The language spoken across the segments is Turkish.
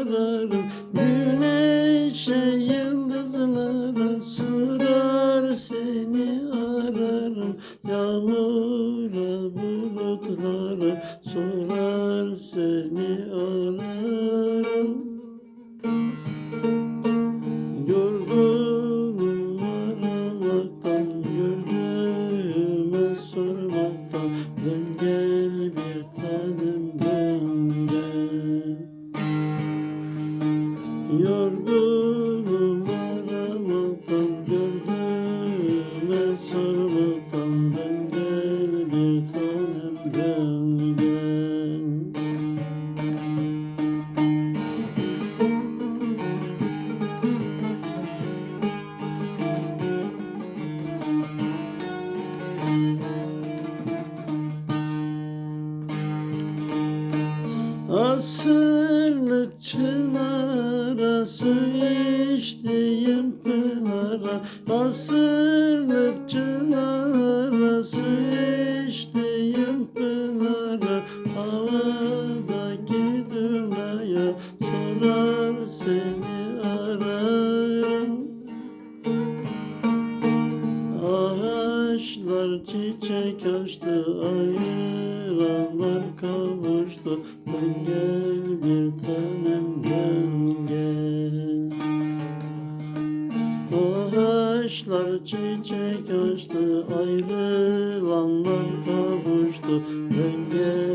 seni ararım Asırlık çınara su içtiğim pınara. Asırlık çınara su Ağaçlar çiçek açtı, ayıranlar kavuştu. Dön gel bir tanem dön gel. Ağaçlar çiçek açtı, ayrılanlar kavuştu. Dön gel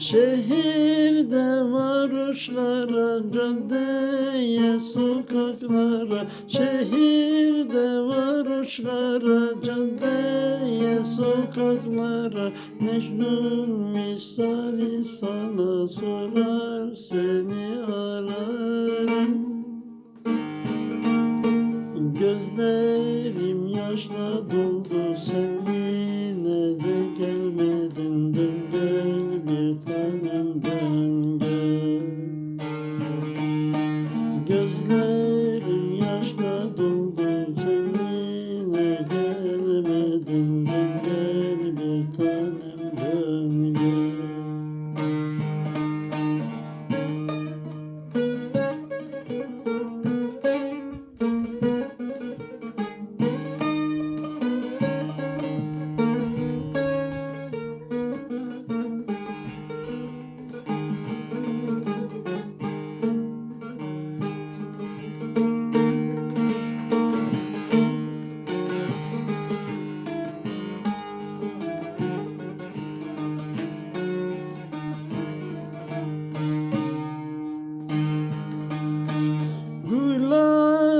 Şehirde varoşlara, caddeye, sokaklara. Şehirde varoşlara, caddeye, sokaklara. Mecnun misali sana sorar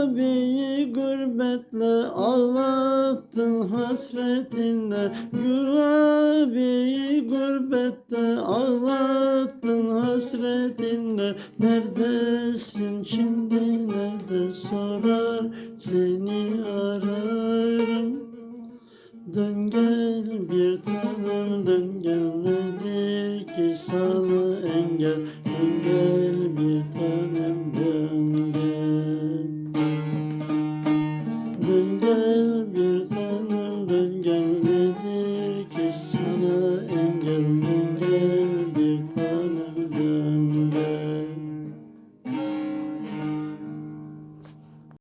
Gulabiyi gurbetle ağlattın hasretinle Gulabiyi gurbette ağlattın hasretinle Neredesin şimdi nerede? Sorar seni ararım. Dön gel bir tanem dön gel. Nedir ki sana engel